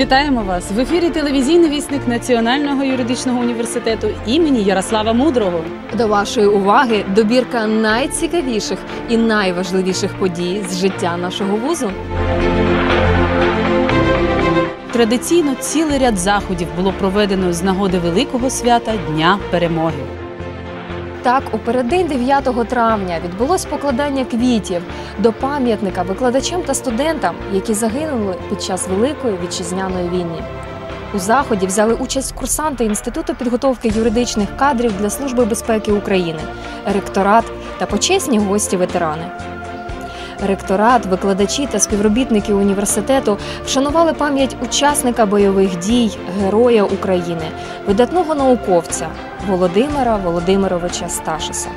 Вітаємо вас в ефірі телевізійний вісник Національного юридичного університету імені Ярослава Мудрого. До вашої уваги добірка найцікавіших і найважливіших подій з життя нашого вузу. Традиційно цілий ряд заходів було проведено з нагоди великого свята Дня перемоги. Так, у переддень 9 травня відбулось покладання квітів до пам'ятника викладачам та студентам, які загинули під час Великої вітчизняної війни. У заході взяли участь курсанти Інституту підготовки юридичних кадрів для Служби безпеки України, ректорат та почесні гості ветерани. Ректорат, викладачі та співробітники університету вшанували пам'ять учасника бойових дій, героя України, видатного науковця Володимира Володимировича Сташиса.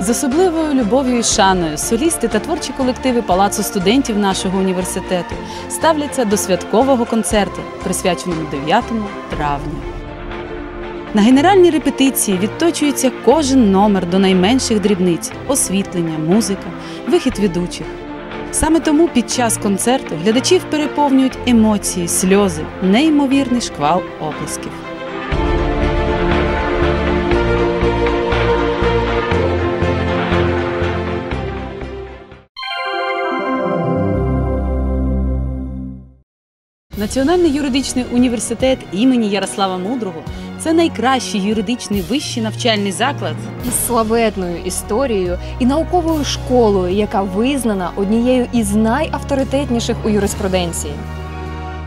З особливою любов'ю і шаною солісти та творчі колективи Палацу студентів нашого університету ставляться до святкового концерту, присвяченого 9 травня. На генеральній репетиції відточується кожен номер до найменших дрібниць освітлення, музика, вихід ведучих. Саме тому під час концерту глядачів переповнюють емоції, сльози, неймовірний шквал оплесків. Національний юридичний університет імені Ярослава Мудрого це найкращий юридичний вищий навчальний заклад Із славетною історією і науковою школою, яка визнана однією із найавторитетніших у юриспруденції.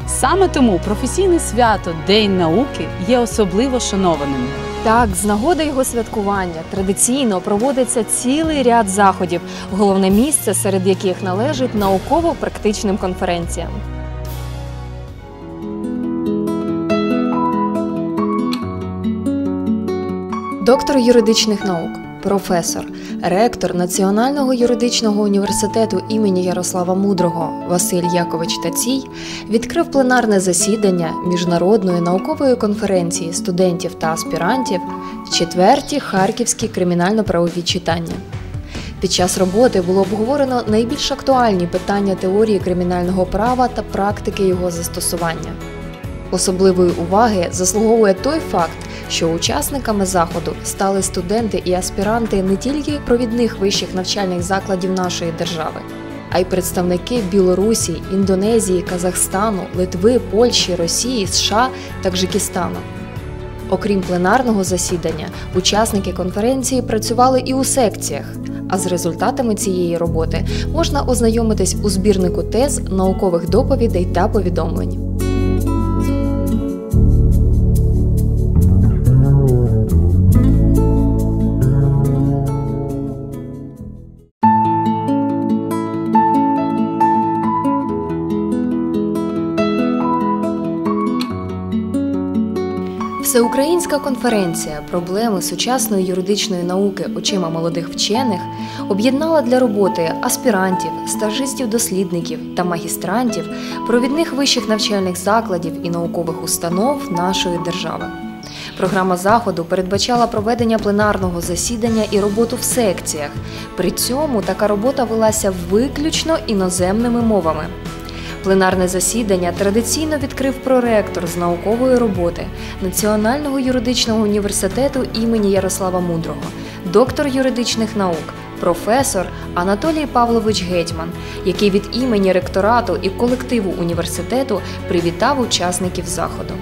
Саме тому професійне свято День науки є особливо шанованим. Так, з нагоди його святкування традиційно проводиться цілий ряд заходів, головне місце серед яких належить науково-практичним конференціям. Доктор юридичних наук, професор, ректор Національного юридичного університету імені Ярослава Мудрого Василь Якович Тацій відкрив пленарне засідання міжнародної наукової конференції студентів та аспірантів четверті харківські кримінально-правові читання. Під час роботи було обговорено найбільш актуальні питання теорії кримінального права та практики його застосування. Особливої уваги заслуговує той факт, що учасниками заходу стали студенти і аспіранти не тільки провідних вищих навчальних закладів нашої держави, а й представники Білорусі, Індонезії, Казахстану, Литви, Польщі, Росії, США та Таджикистану. Окрім пленарного засідання, учасники конференції працювали і у секціях. А з результатами цієї роботи можна ознайомитись у збірнику тез наукових доповідей та повідомлень. Всеукраїнська конференція проблеми сучасної юридичної науки очима молодих вчених об'єднала для роботи аспірантів, стажистів-дослідників та магістрантів провідних вищих навчальних закладів і наукових установ нашої держави. Програма заходу передбачала проведення пленарного засідання і роботу в секціях. При цьому така робота велася виключно іноземними мовами. Пленарне засідання традиційно відкрив проректор з наукової роботи Національного юридичного університету імені Ярослава Мудрого, доктор юридичних наук, професор Анатолій Павлович Гетьман, який від імені ректорату і колективу університету привітав учасників заходу.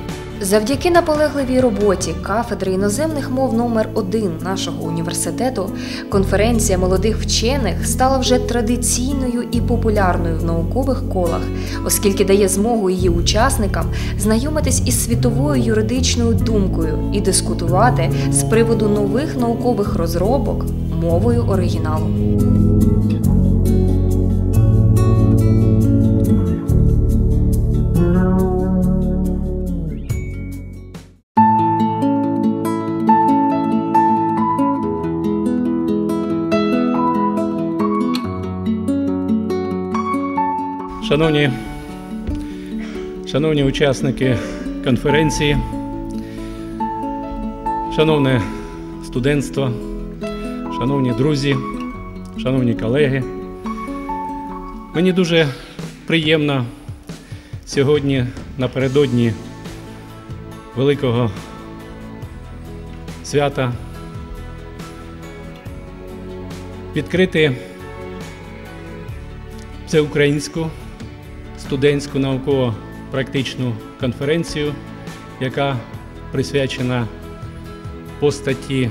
Завдяки наполегливій роботі кафедри іноземних мов номер 1 нашого університету конференція молодих вчених стала вже традиційною і популярною в наукових колах, оскільки дає змогу її учасникам знайомитись із світовою юридичною думкою і дискутувати з приводу нових наукових розробок мовою оригіналу. Шановні, шановні учасники конференції, шановне студентство, шановні друзі, шановні колеги, Мені дуже приємно сьогодні напередодні великого свята відкрити всеукраїнську студентську науково-практичну конференцію, яка присвячена постаті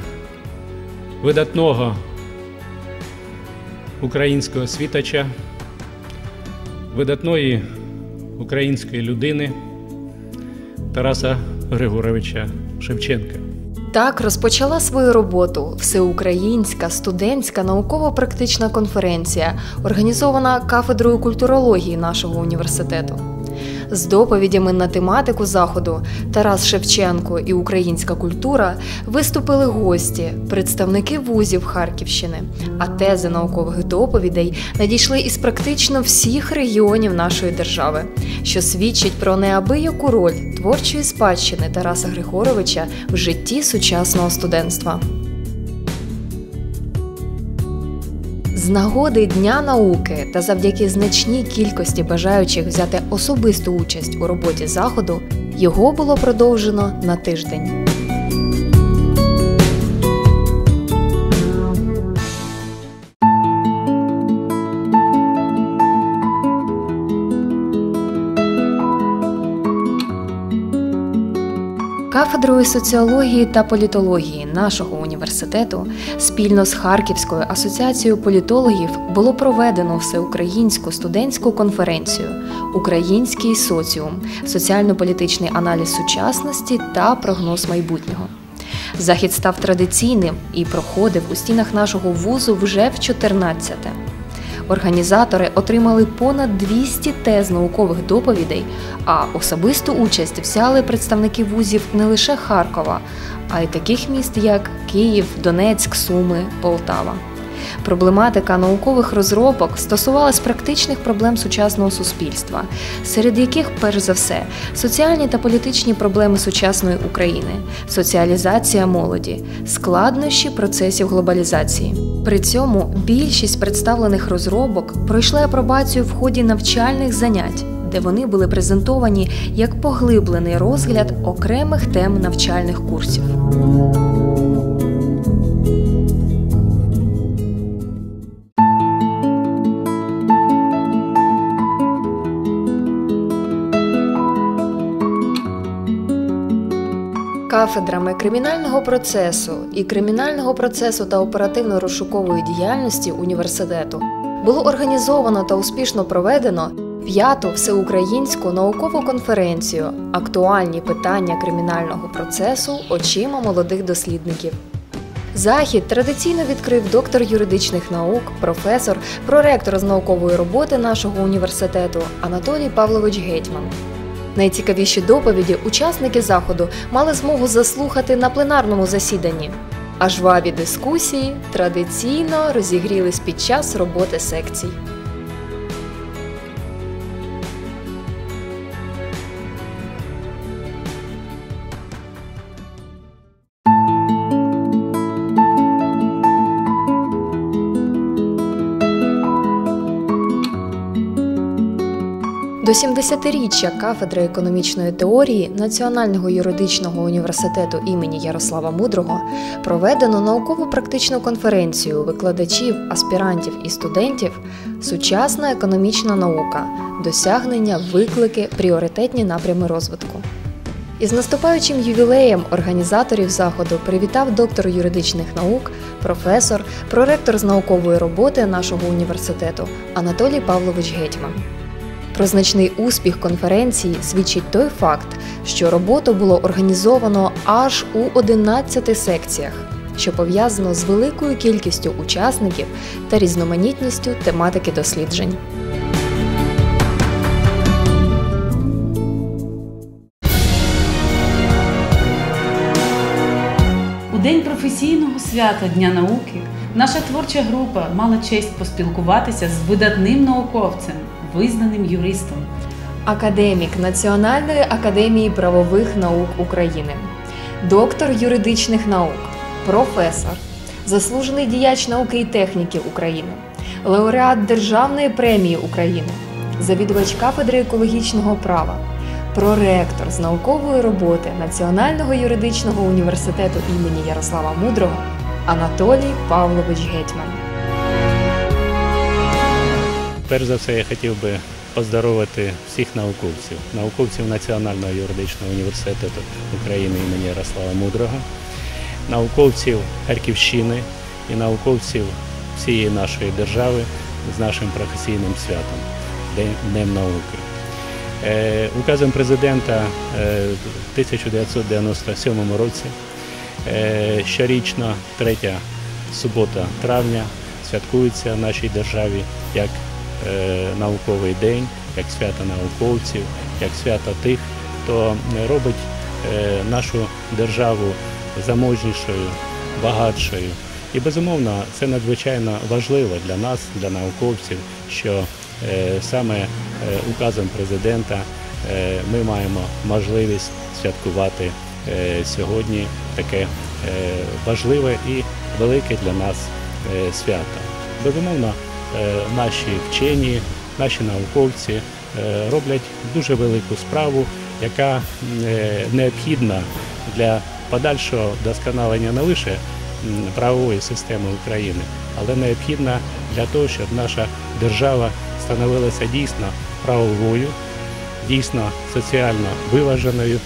видатного українського світача, видатної української людини Тараса Григоровича Шевченка. Так розпочала свою роботу всеукраїнська студентська науково-практична конференція, організована кафедрою культурології нашого університету. З доповідями на тематику заходу Тарас Шевченко і українська культура виступили гості, представники вузів Харківщини, а тези наукових доповідей надійшли із практично всіх регіонів нашої держави, що свідчить про неабияку роль творчої спадщини Тараса Григоровича в житті сучасного студентства. З нагоди Дня науки та завдяки значній кількості бажаючих взяти особисту участь у роботі заходу його було продовжено на тиждень. Кафедрою соціології та політології нашого університету спільно з Харківською асоціацією політологів було проведено всеукраїнську студентську конференцію Український соціум, соціально-політичний аналіз сучасності та прогноз майбутнього. Захід став традиційним і проходив у стінах нашого вузу вже в 14-те. Організатори отримали понад 200 тез наукових доповідей, а особисту участь взяли представники вузів не лише Харкова, а й таких міст, як Київ, Донецьк, Суми, Полтава. Проблематика наукових розробок стосувалась практичних проблем сучасного суспільства, серед яких, перш за все, соціальні та політичні проблеми сучасної України, соціалізація молоді, складнощі процесів глобалізації. При цьому більшість представлених розробок пройшли апробацію в ході навчальних занять, де вони були презентовані як поглиблений розгляд окремих тем навчальних курсів. Кафедрами кримінального процесу і кримінального процесу та оперативно-розшукової діяльності університету було організовано та успішно проведено п'яту всеукраїнську наукову конференцію Актуальні питання кримінального процесу очима молодих дослідників. Захід традиційно відкрив доктор юридичних наук, професор, проректор з наукової роботи нашого університету Анатолій Павлович Гетьман. Найцікавіші доповіді учасники заходу мали змогу заслухати на пленарному засіданні. А жваві дискусії традиційно розігрілись під час роботи секцій. До 70-річчя кафедри економічної теорії Національного юридичного університету імені Ярослава Мудрого проведено науково-практичну конференцію викладачів, аспірантів і студентів Сучасна економічна наука, досягнення, виклики, пріоритетні напрями розвитку. Із наступаючим ювілеєм організаторів заходу привітав доктор юридичних наук, професор, проректор з наукової роботи нашого університету Анатолій Павлович Гетьман. Про значний успіх конференції свідчить той факт, що роботу було організовано аж у 11 секціях, що пов'язано з великою кількістю учасників та різноманітністю тематики досліджень. У день професійного свята Дня науки наша творча група мала честь поспілкуватися з видатним науковцем, визнаним юристом. Академік Національної академії правових наук України, доктор юридичних наук, професор, заслужений діяч науки і техніки України, лауреат Державної премії України, завідувач кафедри екологічного права, проректор з наукової роботи Національного юридичного університету імені Ярослава Мудрого Анатолій Павлович Гетьман. Перш за все, я хотів би поздоровити всіх науковців, науковців Національного юридичного університету України імені Ярослава Мудрого, науковців Харківщини і науковців всієї нашої держави з нашим професійним святом Днем науки. Е, Указом президента е, в 1997 році е, щорічно третя субота травня святкується в нашій державі як науковий день, як свято науковців, як свято тих, хто робить е, нашу державу заможнішою, багатшою. І безумовно, це надзвичайно важливо для нас, для науковців, що е, саме е, указом президента е, ми маємо можливість святкувати е, сьогодні таке е, важливе і велике для нас е, свято. Безумовно, е, наші вчені, наші науковці е, роблять дуже велику справу, яка е, необхідна для подальшого досконалення не лише правової системи України, але необхідна для того, щоб наша держава становилася дійсно правовою, дійсно соціально виваженою,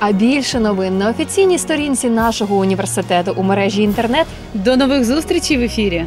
А більше новин на офіційній сторінці нашого університету у мережі інтернет До нових зустрічей в ефірі!